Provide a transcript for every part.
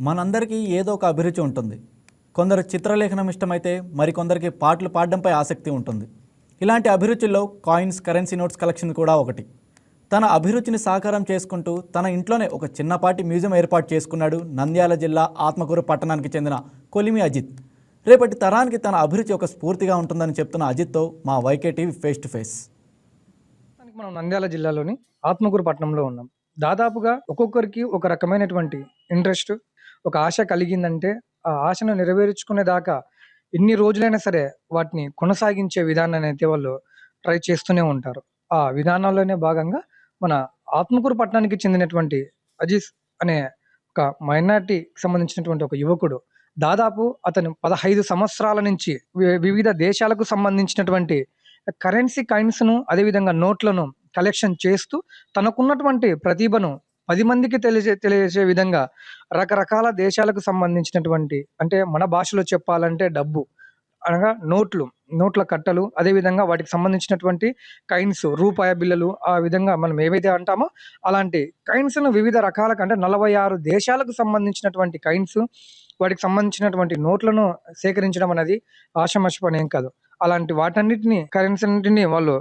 మనందరికీ ఏదో ఒక అభిరుచి ఉంటుంది. కొందరు చిత్రలేఖనం ఇష్టమైతే మరికొందరికి పాటలు పాడడంపై ఆసక్తి ఉంటుంది. ఇలాంటి అభిరుచుల్లో కాయిన్స్ కరెన్సీ నోట్స్ కలెక్షన్ కూడా ఒకటి. తన అభిరుచిని సాకారం చేసుకుంటూ తన ఇంట్లోనే ఒక చిన్నపాటి మ్యూజియం ఏర్పాటు చేసుకున్నాడు నంద్యాల జిల్లా ఆత్మకూరు పట్టణానికి చెందిన కొలిమి అజిత్. రేపటి తరానికి తన అభిరుచి ఒక స్ఫూర్తిగా ఉంటుందని చెప్తున్న అజిత్తో మా YK TV face to face. మనం నంద్యాల జిల్లాలోని ఆత్మకూరు పట్టణంలో ఉన్నాం. దాదాపుగా ఒక్కొక్కరికి ఒక రకమైనటువంటి ఇంట్రెస్ట్ ఒక ఆశ కలిగిందంటే ఆ ఆశను నెరవేర్చుకునే దాకా ఎన్ని రోజులైనా సరే వాటిని కొనసాగించే విధానాన్ని అయితే వాళ్ళు ట్రై చేస్తూనే ఉంటారు. ఆ విధానంలోనే భాగంగా మన ఆత్మకూరు పట్టణానికి చెందినటువంటి అజీజ్ అనే ఒక మైనార్టీకి సంబంధించినటువంటి ఒక యువకుడు దాదాపు అతను పదహైదు సంవత్సరాల నుంచి వి- వివిధ దేశాలకు సంబంధించినటువంటి కరెన్సీ కాయిన్స్ను అదేవిధంగా నోట్లను కలెక్షన్ చేస్తూ తనకున్నటువంటి ప్రతిభను పది మందికి తెలిసే తెలియజేసే విధంగా రకరకాల దేశాలకు సంబంధించినటువంటి అంటే మన భాషలో చెప్పాలంటే డబ్బు అనగా నోట్లు నోట్ల కట్టలు అదేవిధంగా వాటికి సంబంధించినటువంటి కైన్స్ రూపాయ బిళ్ళలు ఆ విధంగా మనం ఏవైతే అంటామో అలాంటి కైన్స్ను వివిధ రకాల అంటే నలభై ఆరు దేశాలకు సంబంధించినటువంటి కైన్స్ వాటికి సంబంధించినటువంటి నోట్లను సేకరించడం అనేది ఆషమష పని ఏం కాదు. అలాంటి వాటన్నిటిని కరెన్సీ అన్నింటినీ వాళ్ళు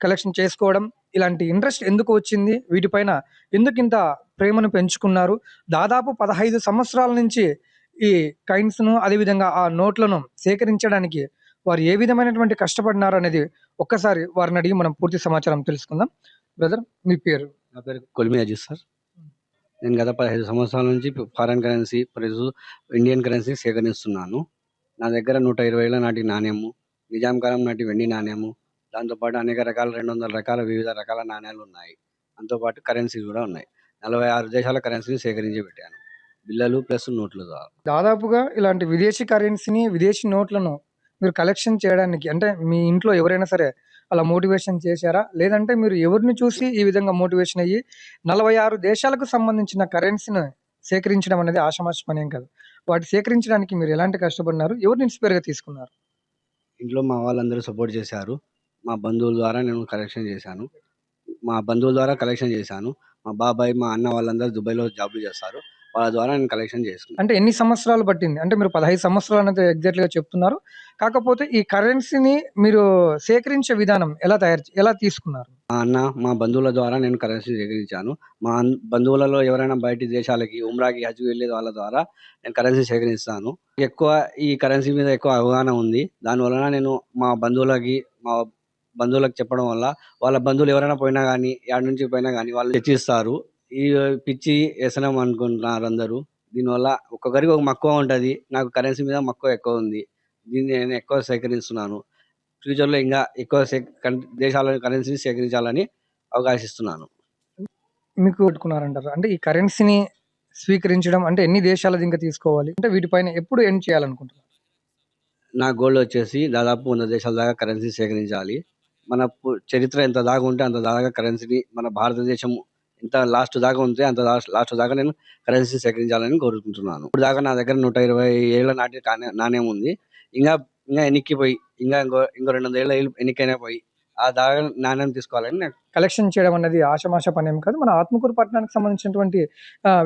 కలెక్షన్ చేసుకోవడం ఇలాంటి ఇంట్రెస్ట్ ఎందుకు వచ్చింది? వీటిపైన ఎందుకు ఇంత ప్రేమను పెంచుకున్నారు? దాదాపు పదహైదు సంవత్సరాల నుంచి ఈ కైన్స్ అదేవిధంగా ఆ నోట్లను సేకరించడానికి వారు ఏ విధమైనటువంటి కష్టపడినారు అనేది ఒక్కసారి వారిని అడిగి మనం పూర్తి సమాచారం తెలుసుకుందాం. బ్రదర్ మీ పేరు? నా పేరు కొలిమి అజిత్ సార్. నేను గత పదిహేను సంవత్సరాల నుంచి ఫారెన్ కరెన్సీ ప్రజలు ఇండియన్ కరెన్సీ సేకరిస్తున్నాను. నా దగ్గర నూట ఇరవై ఏళ్ళ నాటి నాణ్యము నిజాం కాలం నాటి వెండి నాణ్యము దాంతోపాటు అనేక రకాల రెండు వందల రకాల వివిధ రకాల నాణ్యాలు ఉన్నాయి. దాంతోపాటు కరెన్సీ కూడా ఉన్నాయి. నలభై ఆరు దేశాల కరెన్సీని సేకరించి పెట్టాను. బిల్లలు ప్లస్ నోట్లు దాదాపుగా ఇలాంటి విదేశీ కరెన్సీని విదేశీ నోట్లను మీరు కలెక్షన్ చేయడానికి అంటే మీ ఇంట్లో ఎవరైనా సరే అలా మోటివేషన్ చేశారా? లేదంటే మీరు ఎవరిని చూసి ఈ విధంగా మోటివేషన్ అయ్యి నలభై ఆరు దేశాలకు సంబంధించిన కరెన్సీని సేకరించడం అనేది ఆషమాష పని ఏం కాదు. వాటి సేకరించడానికి మీరు ఎలాంటి కష్టపడినారు? ఎవరిని ఇన్స్పైర్గా తీసుకున్నారు? ఇంట్లో మా వాళ్ళందరూ సపోర్ట్ చేశారు. మా బంధువుల ద్వారా నేను కలెక్షన్ చేశాను. మా బంధువుల ద్వారా కలెక్షన్ చేశాను. మా బాబాయ్ మా అన్న వాళ్ళందరూ దుబాయ్లో జాబ్లు చేస్తారు. వాళ్ళ ద్వారా నేను కలెక్షన్ చేసుకున్నాను అంటే ఎన్ని సంవత్సరాలు పట్టింది? అంటే మీరు పదహైదు సంవత్సరాలు అనేది ఎగ్జాక్ట్గా చెప్తున్నారు. కాకపోతే ఈ కరెన్సీని మీరు సేకరించే విధానం ఎలా తయారు ఎలా తీసుకున్నారు? మా అన్న మా బంధువుల ద్వారా నేను కరెన్సీ సేకరించాను. మా బంధువులలో ఎవరైనా బయటి దేశాలకి ఉమ్రాకి హజ్ వెళ్ళే వాళ్ళ ద్వారా నేను కరెన్సీ సేకరిస్తాను. ఎక్కువ ఈ కరెన్సీ మీద ఎక్కువ అవగాహన ఉంది. దానివలన నేను మా బంధువులకి మా బంధువులకు చెప్పడం వల్ల వాళ్ళ బంధువులు ఎవరైనా పోయినా కానీ యాడ్ నుంచి పోయినా కానీ వాళ్ళు తెచ్చిస్తారు. ఈ పిచ్చి వ్యసనం అనుకుంటున్నారు అందరూ. దీనివల్ల ఒక్కొక్కరికి ఒక మక్కువ ఉంటుంది. నాకు కరెన్సీ మీద మక్కువ ఎక్కువ ఉంది. దీన్ని నేను ఎక్కువ సేకరిస్తున్నాను. ఫ్యూచర్లో ఇంకా ఎక్కువ దేశాల కరెన్సీ సేకరించాలని అవకాశిస్తున్నాను. మీకు పెట్టుకున్నారంటారు అంటే ఈ కరెన్సీని స్వీకరించడం అంటే ఎన్ని దేశాలది ఇంకా తీసుకోవాలి? అంటే వీటిపైన ఎప్పుడు ఎండ్ చేయాలనుకుంటున్నారు? నా గోల్ వచ్చేసి దాదాపు వంద దేశాల దాకా కరెన్సీ సేకరించాలి. మన చరిత్ర ఎంత దాకా ఉంటే అంత దాకా కరెన్సీని మన భారతదేశం ఎంత లాస్ట్ దాకా ఉంటే అంత లాస్ట్ దాకా నేను కరెన్సీ సేకరించాలని కోరుకుంటున్నాను. ఇప్పుడు దాకా నా దగ్గర నూట ఇరవై ఏళ్ళ నాటి నాణ్యం ఉంది. ఇంకా ఇంకా ఎన్నిక్కిపోయి ఇంకా ఇంకో ఇంకో రెండు వందల ఏళ్ళ ఎన్నికైనా పోయి ఆ దాకా నాణ్యం తీసుకోవాలని కలెక్షన్ చేయడం అనేది ఆషమాష పని ఏం కాదు. మన ఆత్మకూరు పట్టణానికి సంబంధించినటువంటి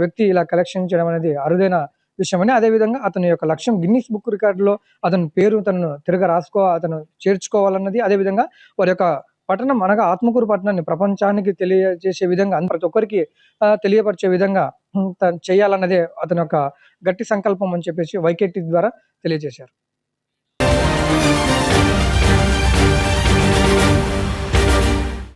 వ్యక్తి ఇలా కలెక్షన్ చేయడం అనేది అరుదైన విషయమని అదేవిధంగా అతని యొక్క లక్ష్యం గిన్నిస్ బుక్ రికార్డులో అతని పేరు తనను తిరగ రాసుకో అతను చేర్చుకోవాలన్నది అదేవిధంగా వారి యొక్క పట్టణం అనగా ఆత్మకూరు పట్టణాన్ని ప్రపంచానికి తెలియజేసే విధంగా ప్రతి ఒక్కరికి తెలియపరిచే విధంగా తను చేయాలన్నదే అతని యొక్క గట్టి సంకల్పం అని చెప్పేసి వైకేటి ద్వారా తెలియజేశారు.